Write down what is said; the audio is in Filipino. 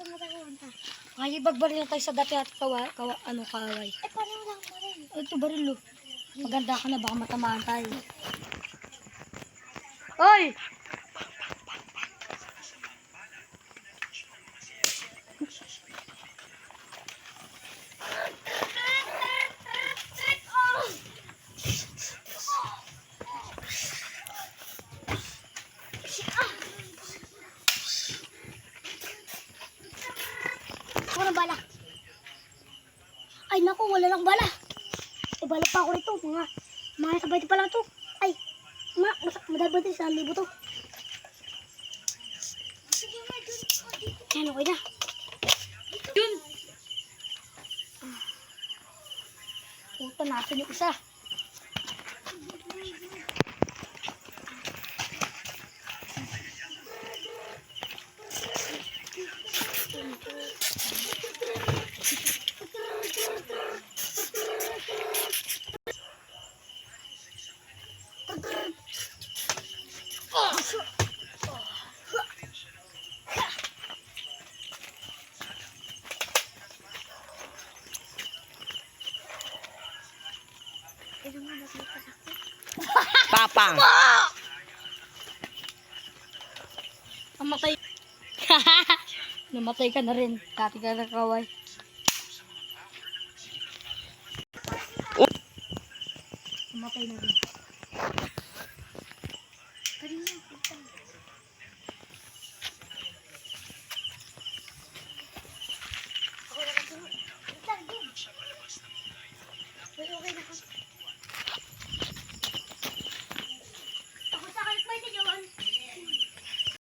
Saan tayo punta? Ay, bagbari na tayo sa dati at kawa, kawa, ano, kaway. Eh, paano wala akong marin? Ito, barilo. Maganda ka na, baka matamaan tayo. Oy! Ako na bala. Ay, naku, wala lang bala. Eh, bala pa ako rito. Mga, mga sabay pa lang to. Ay, ma, mas, madal ba ito? Isang libo to. Ayan, okay na. Yun! Puta natin yung isa. Papang. Namatay. Namatay ka na rin. Kati ka na kaway. Namatay na rin. Kanina, na kasi. Kita, yun. Okay.